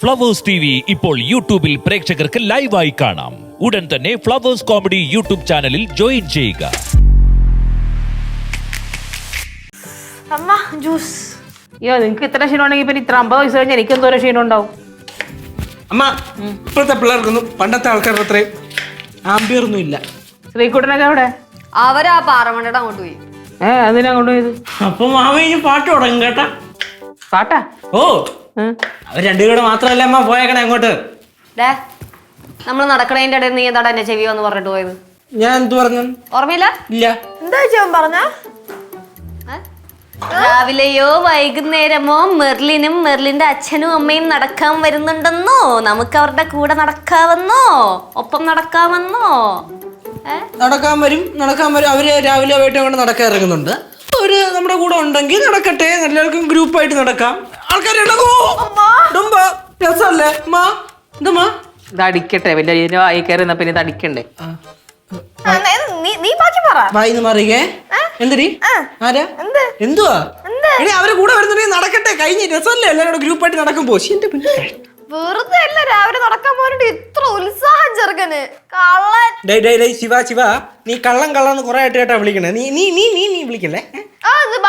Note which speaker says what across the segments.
Speaker 1: Flowers T V ഇപ്പോൾ യൂട്യൂബിൽ പ്രേക്ഷകർക്ക് ലൈവായി കാണാം. ഉടൻ തന്നെ ഫ്ലവേഴ്സ് കോമഡി യൂട്യൂബ് ചാനലിൽ ജോയിൻ ചെയ്യുക.
Speaker 2: അമ്മ ജ്യൂസ് അയ്യോ നിങ്ങൾക്ക് ഇത്ര ക്ഷീണം ഉണ്ടെങ്കിൽ പിന്നെ ഇത്ര അമ്പത് വയസ്സ് കഴിഞ്ഞാൽ എനിക്ക് എന്തോരം ക്ഷീണം ഉണ്ടാവും.
Speaker 3: അമ്മ ഇപ്പോഴത്തെ പിള്ളേർക്കൊന്നും പണ്ടത്തെ ആൾക്കാരുടെ അത്രയും ആംബിയർ ഒന്നും ഇല്ല.
Speaker 2: ശ്രീകുട്ടനൊക്കെ അവിടെ
Speaker 4: അവരാ പാറമണ്ടയുടെ അങ്ങോട്ട് പോയി.
Speaker 2: ഏ അതിനാ പോയത്
Speaker 3: അപ്പൊ ഇനി പാട്ട് തുടങ്ങും കേട്ടാ.
Speaker 2: പാട്ടാ?
Speaker 3: ഓ. അവർ രണ്ടുപേരും മാത്രമല്ല അമ്മ പോയേക്കണേ അങ്ങോട്ട്.
Speaker 4: ഡേ നമ്മൾ നടക്കണേന്റെ ഇടയിൽ നീ എന്താടാ എന്നെ ചെവി വന്ന് പറഞ്ഞിട്ട് പോയത്?
Speaker 3: ഞാൻ എന്ത് പറഞ്ഞു?
Speaker 4: ഓർമ്മയില്ല?
Speaker 3: ഇല്ല.
Speaker 2: എന്താ ചേവൻ പറഞ്ഞ?
Speaker 4: രാവിലെയോ വൈകുന്നേരമോ മെർലിനും മെർലിന്റെ അച്ഛനും അമ്മയും നടക്കാൻ വരുന്നുണ്ടെന്നോ? നമുക്ക് അവരുടെ കൂടെ നടക്കാമെന്നോ? ഒപ്പം നടക്കാമെന്നോ?
Speaker 3: നടക്കാൻ വരും നടക്കാൻ വരും. അവർ രാവിലെ വൈകിട്ട് കൊണ്ട് നടക്കാൻ ഇറങ്ങുന്നുണ്ട് അവർ നമ്മുടെ കൂടെ ഉണ്ടെങ്കിൽ നടക്കട്ടെ എല്ലാവർക്കും ഗ്രൂപ്പായിട്ട് നടക്കാം. ആൾക്കാരെ രസമല്ലേ? മാ എന്താ
Speaker 2: വലിയ വായി പിന്നെ
Speaker 3: വായിന്ന് മാറിയേ? ആരാ? എന്തുവാ? എടി അവരെ കൂടെ വരുന്നുണ്ടെങ്കിൽ നടക്കട്ടെ കഴിഞ്ഞ രസമല്ലേ എല്ലാവരും ഗ്രൂപ്പായിട്ട് നടക്കുമ്പോ എന്റെ പിന്നെ.
Speaker 5: വെറുതെ അല്ല രാവിലെ നടക്കാൻ പോയിട്ട് ഇത്ര ഉത്സാഹം ചെറുക്കന്. കള്ളൻ.
Speaker 3: ശിവ ശിവ. നീ കള്ളം കള്ളന്ന് കുറെ ആയിട്ട് കേട്ടാ വിളിക്കണേ. നീ നീ നീ നീ വിളിക്കല്ലേ?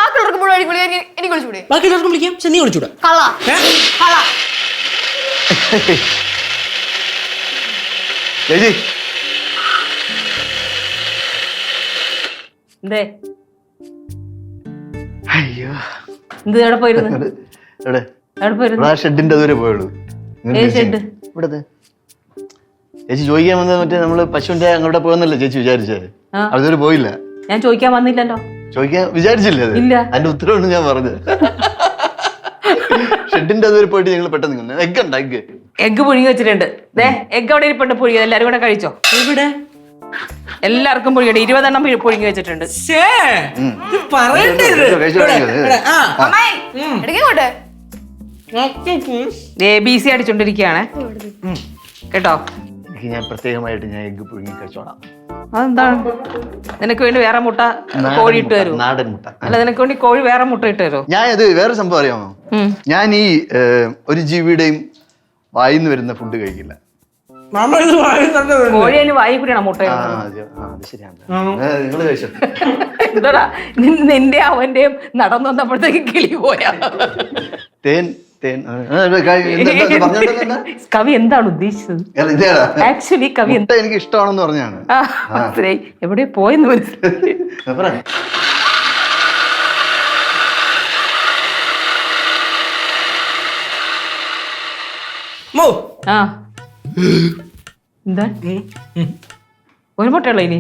Speaker 5: ബാക്കിയുള്ളവർക്ക് മുഴുവൻ എനിക്ക് വിളിക്കാൻ എനിക്ക് വിളിച്ചുകൂടെ?
Speaker 3: ബാക്കി എല്ലാവർക്കും വിളിക്കാം. പക്ഷെ നീ വിളിച്ചൂടാ
Speaker 5: കള്ള
Speaker 3: ഏ?
Speaker 5: കള്ള
Speaker 6: ചേച്ചി.
Speaker 2: എന്തേ?
Speaker 6: അയ്യോ.
Speaker 2: എന്ത് എവിടെ പോയിരുന്നു?
Speaker 6: ഇവിടെ എവിടെ?
Speaker 2: എവിടെ പോയിരുന്നു?
Speaker 6: ഇവിടെ ആ ഷെഡിന്റെ അതുവരെ പോയുള്ളൂ ഇങ്ങോട്ട്
Speaker 2: ഏത്
Speaker 6: ചേച്ചി.
Speaker 2: shed?
Speaker 6: ഇവിടത്തെ. ചേച്ചി ചോദിക്കാൻ വന്നത് മറ്റേ നമ്മൾ പശുവിന്റെ അങ്ങോട്ട് പോയെന്നല്ലേ ചേച്ചി വിചാരിച്ചത്
Speaker 2: അവിടെ
Speaker 6: അതുവരെ പോയില്ല.
Speaker 2: ഞാൻ ചോദിക്കാൻ വന്നില്ലല്ലോ.
Speaker 6: ചോദിക്കാൻ വിചാരിച്ചില്ലേ
Speaker 2: ഇല്ല.
Speaker 6: അതിന്റെ ഉത്തരവാണ് ഞാൻ പറഞ്ഞത്. ഷെഡിന്റെ അതുവരെ പോയിട്ട് ഞങ്ങൾ പെട്ടെന്ന് എഗ് ഉണ്ട്? എഗ്
Speaker 2: എഗ് പുഴുങ്ങി വെച്ചിട്ടുണ്ട്. ദേ എഗ്ഗ് അവിടെ ഇരിപ്പുണ്ട് പുഴുങ്ങി എല്ലാരും കൂടെ കഴിച്ചോ?
Speaker 3: ഇവിടെ
Speaker 2: എല്ലാവർക്കും പുഴുങ്ങിയിട്ട് ഇരുപതെണ്ണം പുഴു- പുഴുങ്ങി വെച്ചിട്ടുണ്ട്. എ ബി സി അടിച്ചോണ്ടിരിക്കുകയാണ്. കേട്ടോ?
Speaker 6: ഞാൻ പ്രത്യേകമായിട്ട് ഞാൻ എഗ് പുഴുങ്ങി കഴിച്ചോളാം.
Speaker 2: അതെന്താണ്? നിനക്ക് വേണ്ടി വേറെ മുട്ട കോഴി ഇട്ട്
Speaker 6: മുട്ട,
Speaker 2: തരൂ?
Speaker 6: നാടൻ മുട്ട.
Speaker 2: അല്ല നിനക്ക് വേണ്ടി കോഴി വേറെ മുട്ട ഇട്ട് തരുമോ
Speaker 6: ഞാൻ അത് വേറെ സംഭവം അറിയാമോ? ഞാൻ ഈ ഏഹ്, ഒരു ജീവിയുടെയും വായിന്ന് വരുന്ന ഫുഡ് കഴിക്കില്ല.
Speaker 3: മാമ ഇത് പറയുന്നുണ്ട്
Speaker 2: കോഴി അതിന് വായി കൂടിയാണ് മുട്ട
Speaker 6: ആ അത് ആ, അത് ശരിയാണ്. നിങ്ങൾ കഴിച്ചോ?
Speaker 2: എന്താടാ നിന്റെ അവന്റെയും നടന്നു വന്നപ്പോഴത്തേക്ക് കിളി പോയാ?
Speaker 6: തേൻ
Speaker 2: കവി എന്താണ് ഉദ്ദേശിച്ചത്? ആക്ച്വലി കവി
Speaker 6: എന്താ എനിക്ക് ഇഷ്ടമാണെന്ന് പറഞ്ഞാണ്.
Speaker 2: മനസ്സിലായി. എവിടെ പോയെന്ന് മനസ്സിലായി. എന്താ? ഒരു മുട്ടയുള്ള ഇനി?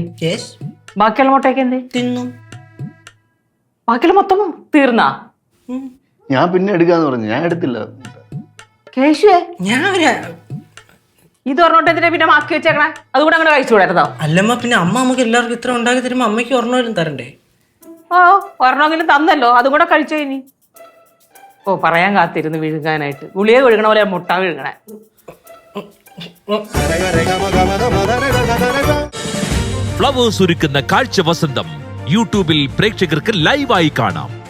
Speaker 2: ബാക്കിയുള്ള മുട്ടയൊക്കെ എന്തേ?
Speaker 3: തിന്നു.
Speaker 2: ബാക്കിയുള്ള മൊത്തം തീർന്നാ?
Speaker 6: ഞാൻ പിന്നെ എടുക്കാന്ന് പറഞ്ഞു. ഞാൻ എടുത്തില്ല.
Speaker 2: കേശുവേ
Speaker 3: ഞാൻ
Speaker 2: ഇത് പറഞ്ഞോട്ട് എന്തിനാ പിന്നെ മാക്കി വെച്ചേക്കണേ? അതുകൂടെ അങ്ങനെ കഴിച്ചുകൂടായിരുന്നോ
Speaker 3: അല്ലമ്മ പിന്നെ അമ്മ നമുക്ക് എല്ലാവർക്കും ഇത്ര ഉണ്ടാക്കി തരുമ്പോ അമ്മയ്ക്ക് ഒരെണ്ണം തരണ്ടേ?
Speaker 2: ഓ ഒരെണ്ണമെങ്കിലും തന്നല്ലോ. അതും കൂടെ കഴിച്ചോ ഇനി? ഓ പറയാൻ കാത്തിരുന്ന് വിഴുങ്ങാനായിട്ട്. ഗുളിക വിഴുകണ പോലെ മുട്ട വിഴുങ്ങണേ.
Speaker 1: ഫ്ലവേഴ്സ് ഒരുക്കുന്ന കാഴ്ച വസന്തം. യൂട്യൂബിൽ പ്രേക്ഷകർക്ക് ലൈവായി കാണാം.